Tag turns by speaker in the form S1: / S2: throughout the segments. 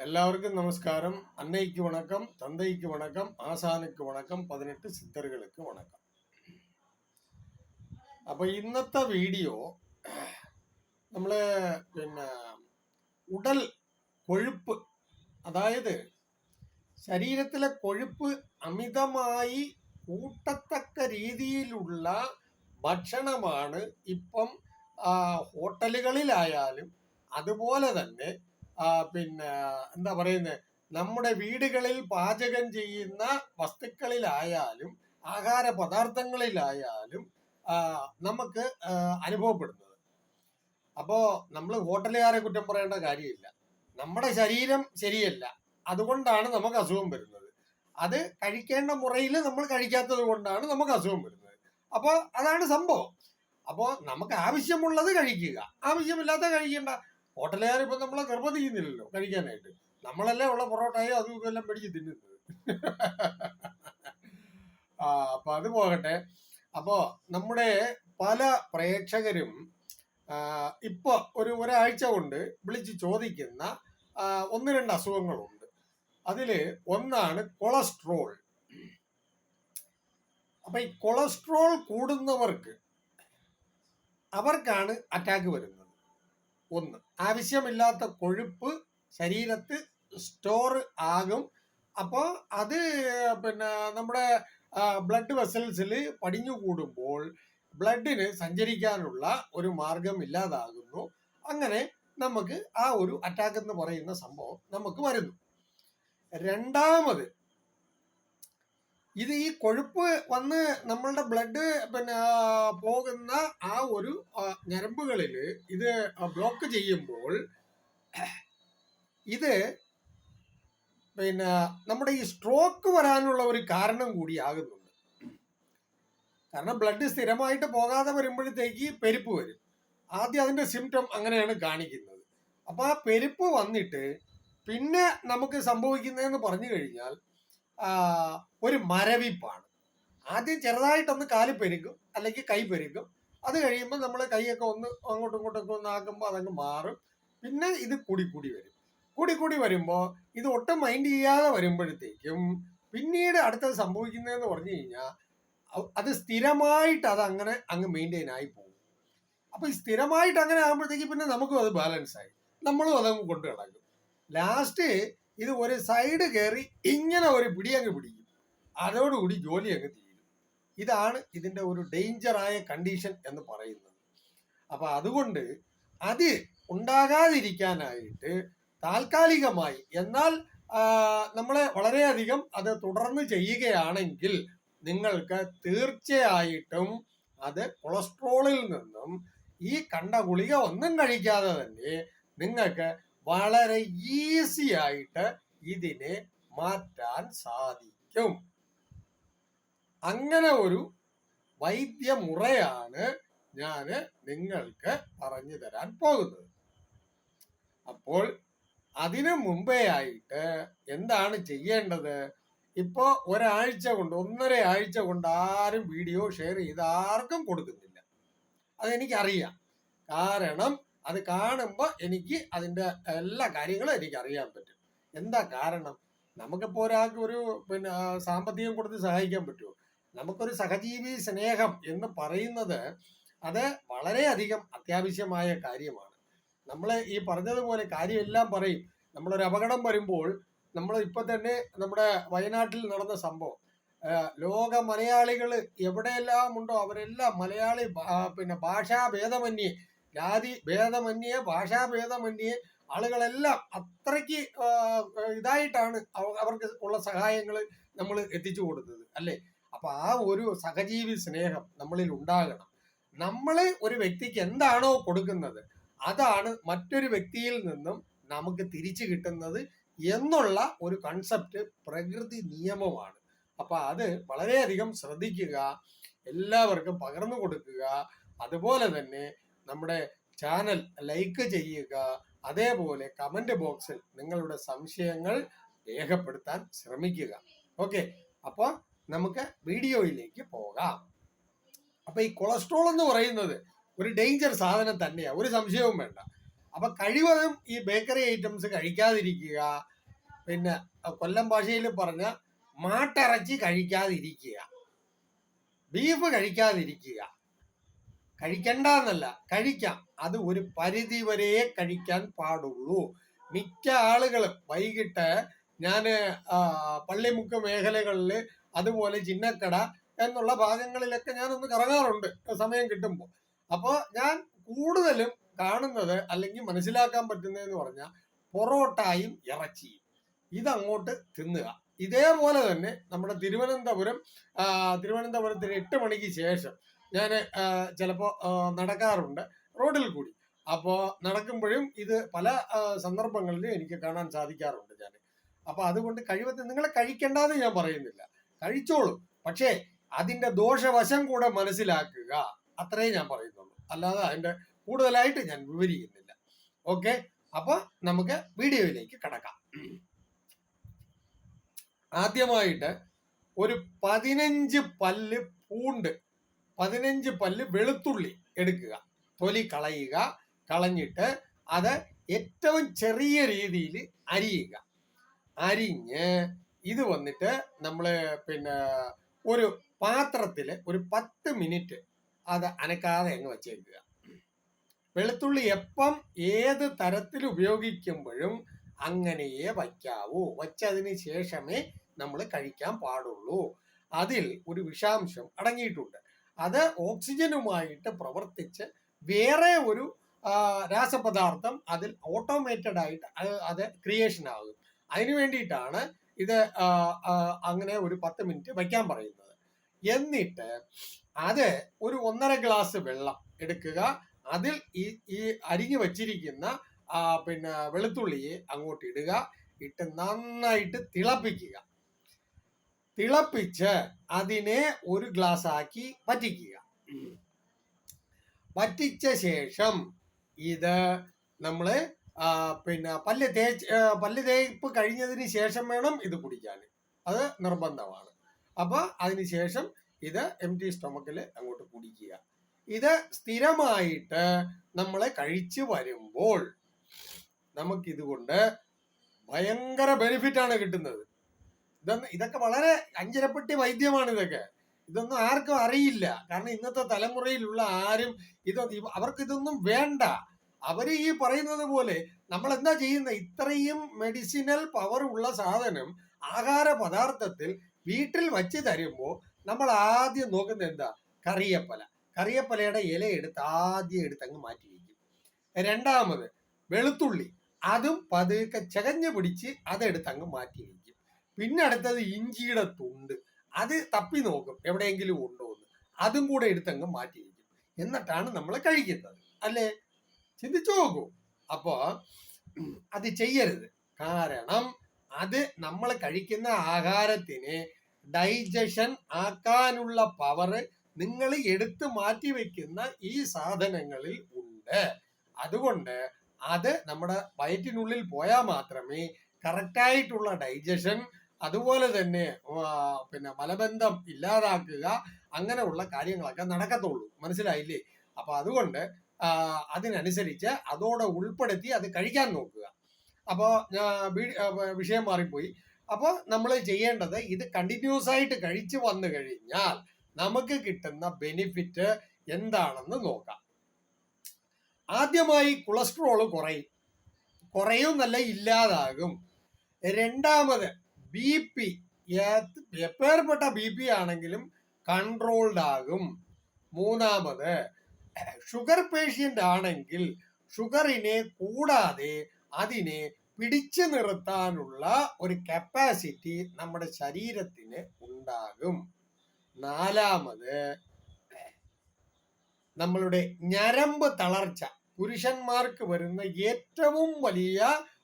S1: எல்லாருக்கும் நமஸ்காரம் அன்னைக்கு வணக்கம் தந்தைக்கு வணக்கம் ആശാനുക്ക് വണക്കം പതിനെട്ട് സിദ്ധറുകൾക്ക് വണക്കം അപ്പൊ ഇന്നത്തെ വീഡിയോ നമ്മള് പിന്നെ ഉടൽ കൊഴുപ്പ് അതായത് ശരീരത്തിലെ കൊഴുപ്പ് അമിതമായി കൂട്ടത്തക്ക രീതിയിലുള്ള ഭക്ഷണമാണ് ഇപ്പം ആ, ഹോട്ടലുകളിലായാലും അതുപോലെ തന്നെ ആ, പിന്നെ എന്താ പറയുന്നത് നമ്മുടെ വീടുകളിൽ പാചകം ചെയ്യുന്ന വസ്തുക്കളിലായാലും ആഹാര പദാർത്ഥങ്ങളിലായാലും നമുക്ക് അനുഭവപ്പെടുന്നത്. അപ്പോ നമ്മൾ ഹോട്ടലുകാരെ കുറ്റം പറയേണ്ട കാര്യമില്ല. നമ്മുടെ ശരീരം ശരിയല്ല. അതുകൊണ്ടാണ് നമുക്ക് അസുഖം വരുന്നത്. അത് കഴിക്കേണ്ട മുറയിൽ നമ്മൾ കഴിക്കാത്തത് കൊണ്ടാണ് നമുക്ക് അസുഖം വരുന്നത്. അപ്പോൾ അതാണ് സംഭവം. അപ്പോൾ നമുക്ക് ആവശ്യമുള്ളത് കഴിക്കുക. ആവശ്യമില്ലാത്ത കഴിക്കേണ്ട. ഹോട്ടലുകാർ ഇപ്പൊ നമ്മളെ നിർബന്ധിക്കുന്നില്ലല്ലോ കഴിക്കാനായിട്ട്. നമ്മളല്ലേ ഉള്ള പൊറോട്ടയോ അതും എല്ലാം മേടിച്ച് തിന്നുന്നത്. ആ അപ്പൊ അത് പോകട്ടെ. അപ്പോ നമ്മുടെ പല പ്രേക്ഷകരും ഇപ്പൊ ഒരു ഒരാഴ്ച കൊണ്ട് വിളിച്ച് ചോദിക്കുന്ന ഒന്ന് രണ്ട് അസുഖങ്ങളുണ്ട്. അതിൽ ഒന്നാണ് കൊളസ്ട്രോൾ. അപ്പൊ ഈ കൊളസ്ട്രോൾ കൂടുന്നവർക്ക് അവർക്കാണ് അറ്റാക്ക് വരുന്നത്. ഒന്ന്. ആവശ്യമില്ലാത്ത കൊഴുപ്പ് ശരീരത്ത് സ്റ്റോർ ആകും. അപ്പോൾ അത് പിന്നെ നമ്മുടെ ബ്ലഡ് വെസൽസിൽ പടിഞ്ഞു കൂടുമ്പോൾ ബ്ലഡിന് സഞ്ചരിക്കാനുള്ള ഒരു മാർഗം ഇല്ലാതാകുന്നു. അങ്ങനെ നമുക്ക് ആ ഒരു അറ്റാക്ക് എന്ന് പറയുന്ന സംഭവം നമുക്ക് വരുന്നു. രണ്ടാമത് ഇത് ഈ കൊഴുപ്പ് വന്ന് നമ്മളുടെ ബ്ലഡ് പിന്നെ പോകുന്ന ആ ഒരു ഞരമ്പുകളിൽ ഇത് ബ്ലോക്ക് ചെയ്യുമ്പോൾ ഇത് പിന്നെ നമ്മുടെ ഈ സ്ട്രോക്ക് വരാനുള്ള ഒരു കാരണം കൂടിയാകുന്നുണ്ട് കാരണം ബ്ലഡ് സ്ഥിരമായിട്ട് പോകാതെ വരുമ്പോഴത്തേക്ക് പെരുപ്പ് വരും. ആദ്യം അതിന്റെ സിംറ്റം അങ്ങനെയാണ് കാണിക്കുന്നത്. അപ്പോൾ ആ പെരുപ്പ് വന്നിട്ട് പിന്നെ നമുക്ക് സംഭവിക്കുന്നതെന്ന് പറഞ്ഞു കഴിഞ്ഞാൽ ഒരു മരവിപ്പാണ്. ആദ്യം ചെറുതായിട്ടൊന്ന് കാൽ പെരുക്കും അല്ലെങ്കിൽ കൈ പെരുക്കും അത് കഴിയുമ്പോൾ നമ്മൾ കൈയൊക്കെ ഒന്ന് അങ്ങോട്ടും ഇങ്ങോട്ടൊക്കെ ഒന്ന് ആക്കുമ്പോൾ അതങ്ങ് മാറും. പിന്നെ ഇത് കൂടി കൂടി വരും. കൂടി കൂടി വരുമ്പോൾ ഇത് ഒട്ടും മൈൻഡ് ചെയ്യാതെ വരുമ്പോഴത്തേക്കും പിന്നീട് അടുത്തത് സംഭവിക്കുന്നതെന്ന് പറഞ്ഞു കഴിഞ്ഞാൽ അത് സ്ഥിരമായിട്ട് അത് അങ്ങനെ അങ്ങ് മെയിന്റെയിൻ ആയി പോകും. അപ്പോൾ ഈ സ്ഥിരമായിട്ട് അങ്ങനെ ആകുമ്പോഴത്തേക്ക് പിന്നെ നമുക്കും അത് ബാലൻസ് ആയി. നമ്മളും അതങ്ങ് കൊണ്ടു കിടക്കും ലാസ്റ്റ് ഇത് ഒരു സൈഡ് കയറി ഇങ്ങനെ ഒരു പിടി അങ്ങ് പിടിക്കും. അതോടുകൂടി ജോലി അങ്ങ് തീരും. ഇതാണ് ഇതിന്റെ ഒരു ഡേഞ്ചറായ കണ്ടീഷൻ എന്ന് പറയുന്നത്. അപ്പൊ അതുകൊണ്ട് അത് ഉണ്ടാകാതിരിക്കാനായിട്ട് താൽക്കാലികമായി എന്നാൽ നമ്മളെ വളരെയധികം അത് തുടർന്ന് ചെയ്യുകയാണെങ്കിൽ നിങ്ങൾക്ക് തീർച്ചയായിട്ടും അത് കൊളസ്ട്രോളിൽ നിന്നും ഈ കണ്ട ഗുളിക ഒന്നും കഴിക്കാതെ തന്നെ നിങ്ങൾക്ക് വളരെ ഈസി ആയിട്ട് ഇതിനെ മാറ്റാൻ സാധിക്കും. അങ്ങനെ ഒരു വൈദ്യമുറയാണ് ഞാൻ നിങ്ങൾക്ക് പറഞ്ഞു തരാൻ പോകുന്നത്. അപ്പോൾ അതിനു മുമ്പേ ആയിട്ട് എന്താണ് ചെയ്യേണ്ടത്? ഇപ്പോ ഒരാഴ്ച കൊണ്ട് ഒന്നര ആഴ്ച കൊണ്ട് ആരും വീഡിയോ ഷെയർ ചെയ്ത് ആർക്കും കൊടുക്കുന്നില്ല. അതെനിക്കറിയാം. കാരണം അത് കാണുമ്പോൾ എനിക്ക് അതിന്റെ എല്ലാ കാര്യങ്ങളും എനിക്ക് അറിയാൻ പറ്റും. എന്താ കാരണം? നമുക്കിപ്പോ ഒരാൾക്ക് ഒരു പിന്നെ സാമ്പത്തികം കൊടുത്ത് സഹായിക്കാൻ പറ്റുമോ? നമുക്കൊരു സഹജീവി സ്നേഹം എന്ന് പറയുന്നത് അത് വളരെയധികം അത്യാവശ്യമായ കാര്യമാണ്. നമ്മൾ ഈ പറഞ്ഞതുപോലെ കാര്യമെല്ലാം പറയും. നമ്മളൊരു അപകടം വരുമ്പോൾ നമ്മൾ ഇപ്പൊ തന്നെ നമ്മുടെ വയനാട്ടിൽ നടന്ന സംഭവം. ലോക മലയാളികൾ എവിടെയെല്ലാം ഉണ്ടോ അവരെല്ലാം മലയാളി പിന്നെ ഭാഷാ ഭേദമന്യേ ജാതി ഭേദമന്യേ ഭാഷാ ഭേദമന്യേ ആളുകളെല്ലാം അത്രയ്ക്ക് ഇതായിട്ടാണ് അവർക്ക് ഉള്ള സഹായങ്ങൾ നമ്മൾ എത്തിച്ചു കൊടുത്തത് അല്ലേ? അപ്പൊ ആ ഒരു സഹജീവി സ്നേഹം നമ്മളിൽ ഉണ്ടാകണം. നമ്മൾ ഒരു വ്യക്തിക്ക് എന്താണോ കൊടുക്കുന്നത് അതാണ് മറ്റൊരു വ്യക്തിയിൽ നിന്നും നമുക്ക് തിരിച്ചു കിട്ടുന്നത് എന്നുള്ള ഒരു കൺസെപ്റ്റ് പ്രകൃതി നിയമമാണ്. അപ്പൊ അത് വളരെയധികം ശ്രദ്ധിക്കുക എല്ലാവർക്കും പകർന്നു കൊടുക്കുക അതുപോലെ തന്നെ നമ്മുടെ ചാനൽ ലൈക്ക് ചെയ്യുക അതേപോലെ കമന്റ് ബോക്സിൽ നിങ്ങളുടെ സംശയങ്ങൾ രേഖപ്പെടുത്താൻ ശ്രമിക്കുക. ഓക്കെ അപ്പോൾ നമുക്ക് വീഡിയോയിലേക്ക് പോകാം. അപ്പൊ ഈ കൊളസ്ട്രോൾ എന്ന് പറയുന്നത് ഒരു ഡേഞ്ചർ സാധനം തന്നെയാണ് ഒരു സംശയവും വേണ്ട. അപ്പൊ കഴിവതും ഈ ബേക്കറി ഐറ്റംസ് കഴിക്കാതിരിക്കുക. പിന്നെ കൊല്ലം ഭാഷയിൽ പറഞ്ഞ മാട്ടിറച്ചി കഴിക്കാതിരിക്കുക. ബീഫ് കഴിക്കാതിരിക്കുക. കഴിക്കണ്ട എന്നല്ല കഴിക്കാം. അത് ഒരു പരിധി വരെ കഴിക്കാൻ പാടുള്ളൂ. മിക്ക ആളുകളും വൈകിട്ട് ഞാൻ പള്ളിമുക്ക് മേഖലകളിൽ അതുപോലെ ചിന്നക്കട എന്നുള്ള ഭാഗങ്ങളിലൊക്കെ ഞാൻ ഒന്ന് കറങ്ങാറുണ്ട്. സമയം കിട്ടുമ്പോൾ. അപ്പോൾ ഞാൻ കൂടുതലും കാണുന്നത് അല്ലെങ്കിൽ മനസ്സിലാക്കാൻ പറ്റുന്നതെന്ന് പറഞ്ഞാൽ പൊറോട്ടായും ഇറച്ചിയും. ഇതങ്ങോട്ട് തിന്നുക. ഇതേപോലെ തന്നെ നമ്മുടെ തിരുവനന്തപുരം തിരുവനന്തപുരത്തിന് എട്ട് മണിക്ക് ശേഷം ഞാൻ ചിലപ്പോൾ നടക്കാറുണ്ട് റോഡിൽ കൂടി. അപ്പോൾ നടക്കുമ്പോഴും ഇത് പല സന്ദർഭങ്ങളിലും എനിക്ക് കാണാൻ സാധിക്കാറുണ്ട് ഞാൻ അപ്പോൾ അതുകൊണ്ട് കഴിവത്തെ നിങ്ങളെ കഴിക്കേണ്ടെന്ന് ഞാൻ പറയുന്നില്ല. കഴിച്ചോളൂ. പക്ഷേ അതിന്റെ ദോഷവശം കൂടെ മനസ്സിലാക്കുക. അത്രേ ഞാൻ പറയുന്നുള്ളൂ. അല്ലാതെ അതിന്റെ കൂടുതലായിട്ട് ഞാൻ വിവരിക്കുന്നില്ല. ഓക്കെ? അപ്പോൾ നമുക്ക് വീഡിയോയിലേക്ക് കടക്കാം. ആദ്യമായിട്ട് ഒരു പതിനഞ്ച് പല്ല് പൂണ്ട് പതിനഞ്ച് പല്ല് വെളുത്തുള്ളി എടുക്കുക. തൊലി കളയുക കളഞ്ഞിട്ട് അത് ഏറ്റവും ചെറിയ രീതിയിൽ അരിയുക. അരിഞ്ഞ് ഇത് വന്നിട്ട് നമ്മൾ പിന്നെ ഒരു പാത്രത്തിൽ ഒരു പത്ത് മിനിറ്റ് അത് അനക്കാതെ അങ്ങ് വെച്ചേക്കുക. വെളുത്തുള്ളി എപ്പം ഏത് തരത്തിൽ ഉപയോഗിക്കുമ്പോഴും അങ്ങനെയേ വയ്ക്കാവൂ. വച്ചതിന് ശേഷമേ നമ്മൾ കഴിക്കാൻ പാടുള്ളൂ. അതിൽ ഒരു വിഷാംശം അടങ്ങിയിട്ടുണ്ട്. അത് ഓക്സിജനുമായിട്ട് പ്രവർത്തിച്ച് വേറെ ഒരു രാസപദാർത്ഥം അതിൽ ഓട്ടോമേറ്റഡ് ആയിട്ട് അത് ക്രിയേഷൻ ആകും. അതിനു വേണ്ടിയിട്ടാണ് ഇത് അങ്ങനെ ഒരു പത്ത് മിനിറ്റ് വയ്ക്കാൻ പറയുന്നത്. എന്നിട്ട് അത് ഒരു ഒന്നര ഗ്ലാസ് വെള്ളം എടുക്കുക. അതിൽ ഈ ഈ അരിഞ്ഞു വച്ചിരിക്കുന്ന പിന്നെ വെളുത്തുള്ളിയെ അങ്ങോട്ട് ഇടുക. ഇട്ട് നന്നായിട്ട് തിളപ്പിക്കുക. തിളപ്പിച്ച് അതിനെ ഒരു ഗ്ലാസ് ആക്കി വറ്റിക്കുക വറ്റിച്ച ശേഷം ഇത് നമ്മൾ പിന്നെ പല്ല് തേച്ച് പല്ല് തേപ്പ് കഴിഞ്ഞതിന് ശേഷം വേണം ഇത് കുടിക്കാൻ അത് നിർബന്ധമാണ്. അപ്പൊ അതിന് ശേഷം ഇത് എം ടി സ്റ്റൊമക്കിൽ അങ്ങോട്ട് കുടിക്കുക. ഇത് സ്ഥിരമായിട്ട് നമ്മൾ കഴിച്ചു വരുമ്പോൾ നമുക്കിതുകൊണ്ട് ഭയങ്കര ബെനിഫിറ്റ് ആണ് കിട്ടുന്നത്. ഇതൊന്ന് ഇതൊക്കെ വളരെ അഞ്ചരപ്പെട്ടി വൈദ്യമാണ് ഇതൊക്കെ. ഇതൊന്നും ആർക്കും അറിയില്ല. കാരണം ഇന്നത്തെ തലമുറയിലുള്ള ആരും ഇത് അവർക്ക് ഇതൊന്നും വേണ്ട. അവർ ഈ പറയുന്നത് പോലെ നമ്മൾ എന്താ ചെയ്യുന്ന? ഇത്രയും മെഡിസിനൽ പവർ ഉള്ള സാധനം ആഹാര പദാർത്ഥത്തിൽ വീട്ടിൽ വച്ച് തരുമ്പോൾ നമ്മൾ ആദ്യം നോക്കുന്നത് എന്താ? കറിയപ്പല. കറിയപ്പലയുടെ ഇല എടുത്ത് ആദ്യം എടുത്ത് അങ്ങ് മാറ്റി വയ്ക്കും. രണ്ടാമത് വെളുത്തുള്ളി. അതും പതുക്കെ ചകഞ്ഞു പിടിച്ച് അതെടുത്ത് അങ്ങ് മാറ്റി വയ്ക്കും. പിന്നെ അടുത്തത് ഇഞ്ചിയുടെ തുണ്ട്. അത് തപ്പി നോക്കും എവിടെയെങ്കിലും ഉണ്ടോ എന്ന്. അതും കൂടെ എടുത്തങ്ങ് മാറ്റി വെക്കും എന്നിട്ടാണ് നമ്മൾ കഴിക്കുന്നത്. അല്ലേ? ചിന്തിച്ചു നോക്കൂ. അപ്പോ അത് ചെയ്യരുത്. കാരണം അത് നമ്മൾ കഴിക്കുന്ന ആഹാരത്തിന് ഡൈജഷൻ ആക്കാനുള്ള പവർ നിങ്ങൾ എടുത്തു മാറ്റി വെക്കുന്ന ഈ സാധനങ്ങളിൽ ഉണ്ട്. അതുകൊണ്ട് അത് നമ്മുടെ വയറ്റിനുള്ളിൽ പോയാൽ മാത്രമേ കറക്റ്റായിട്ടുള്ള ഡൈജഷൻ അതുപോലെ തന്നെ പിന്നെ മലബന്ധം ഇല്ലാതാക്കുക അങ്ങനെയുള്ള കാര്യങ്ങളൊക്കെ നടക്കത്തുള്ളൂ. മനസ്സിലായില്ലേ? അപ്പൊ അതുകൊണ്ട് അതിനനുസരിച്ച് അതോടെ ഉൾപ്പെടുത്തി അത് കഴിക്കാൻ നോക്കുക. അപ്പോൾ വിഷയം മാറിപ്പോയി. അപ്പോൾ നമ്മൾ ചെയ്യേണ്ടത് ഇത് കണ്ടിന്യൂസ് ആയിട്ട് കഴിച്ചു വന്നു കഴിഞ്ഞാൽ നമുക്ക് കിട്ടുന്ന ബെനിഫിറ്റ് എന്താണെന്ന് നോക്കാം. ആദ്യമായി കൊളസ്ട്രോൾ കുറയും. കുറയും നല്ല ഇല്ലാതാകും. രണ്ടാമത് ബി പി എപ്പേർപ്പെട്ട ബി പി ആണെങ്കിലും കൺട്രോൾഡ് ആകും. മൂന്നാമത് ഷുഗർ പേഷ്യന്റ് ആണെങ്കിൽ ഷുഗറിനെ കൂടാതെ അതിനെ പിടിച്ചു നിർത്താനുള്ള ഒരു കപ്പാസിറ്റി നമ്മുടെ ശരീരത്തിന് ഉണ്ടാകും. നാലാമത് നമ്മളുടെ ഞരമ്പ് തളർച്ച. പുരുഷന്മാർക്ക് വരുന്ന ഏറ്റവും വലിയ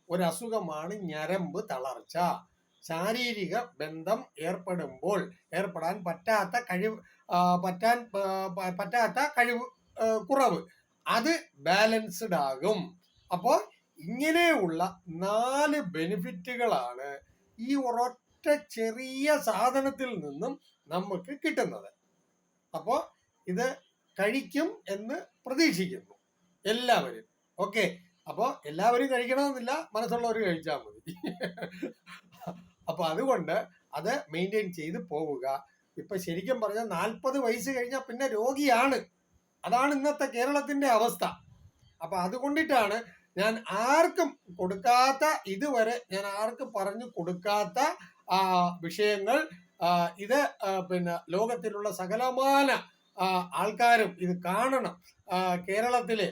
S1: ഒരു അസുഖമാണ് ഞരമ്പ് തളർച്ച. ശാരീരിക ബന്ധം ഏർപ്പെടുമ്പോൾ ഏർപ്പെടാൻ പറ്റാത്ത കഴിവ് പറ്റാൻ പറ്റാത്ത കഴിവ് കുറവ്. അത് ബാലൻസ്ഡ് ആകും. അപ്പോൾ ഇങ്ങനെയുള്ള നാല് ബെനിഫിറ്റുകളാണ് ഈ ഒരൊറ്റ ചെറിയ സാധനത്തിൽ നിന്നും നമുക്ക് കിട്ടുന്നത്. അപ്പോൾ ഇത് കഴിക്കും എന്ന് പ്രതീക്ഷിക്കുന്നു എല്ലാവരും. ഓക്കെ. അപ്പോൾ എല്ലാവരും കഴിക്കണമെന്നില്ല മനസ്സുള്ളവർ കഴിച്ചാൽ മതി. അപ്പൊ അതുകൊണ്ട് അത് മെയിന്റെയിൻ ചെയ്ത് പോവുക. ഇപ്പൊ ശരിക്കും പറഞ്ഞാൽ നാൽപ്പത് വയസ്സ് കഴിഞ്ഞാൽ പിന്നെ രോഗിയാണ്. അതാണ് ഇന്നത്തെ കേരളത്തിന്റെ അവസ്ഥ. അപ്പൊ അതുകൊണ്ടിട്ടാണ് ഞാൻ ആർക്കും കൊടുക്കാത്ത ഇതുവരെ ഞാൻ ആർക്കും പറഞ്ഞു കൊടുക്കാത്ത വിഷയങ്ങൾ ഇത് പിന്നെ ലോകത്തിലുള്ള സകലമാന ആൾക്കാരും ഇത് കാണണം. കേരളത്തിലെ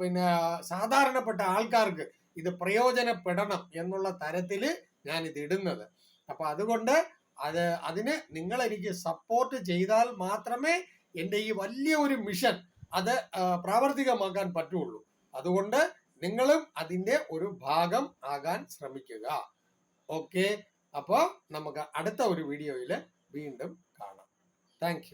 S1: പിന്നെ സാധാരണപ്പെട്ട ആൾക്കാർക്ക് ഇത് പ്രയോജനപ്പെടണം എന്നുള്ള തരത്തിൽ ഞാൻ ഇത് ഇടുന്നത്. അപ്പൊ അതുകൊണ്ട് അത് അതിന് നിങ്ങൾ എനിക്ക് സപ്പോർട്ട് ചെയ്താൽ മാത്രമേ എന്റെ ഈ വലിയ ഒരു മിഷൻ അത് പ്രാവർത്തികമാക്കാൻ പറ്റുള്ളൂ. അതുകൊണ്ട് നിങ്ങളും അതിന്റെ ഒരു ഭാഗം ആകാൻ ശ്രമിക്കുക. ഓക്കെ? അപ്പോൾ നമുക്ക് അടുത്ത ഒരു വീഡിയോയിൽ വീണ്ടും കാണാം. താങ്ക്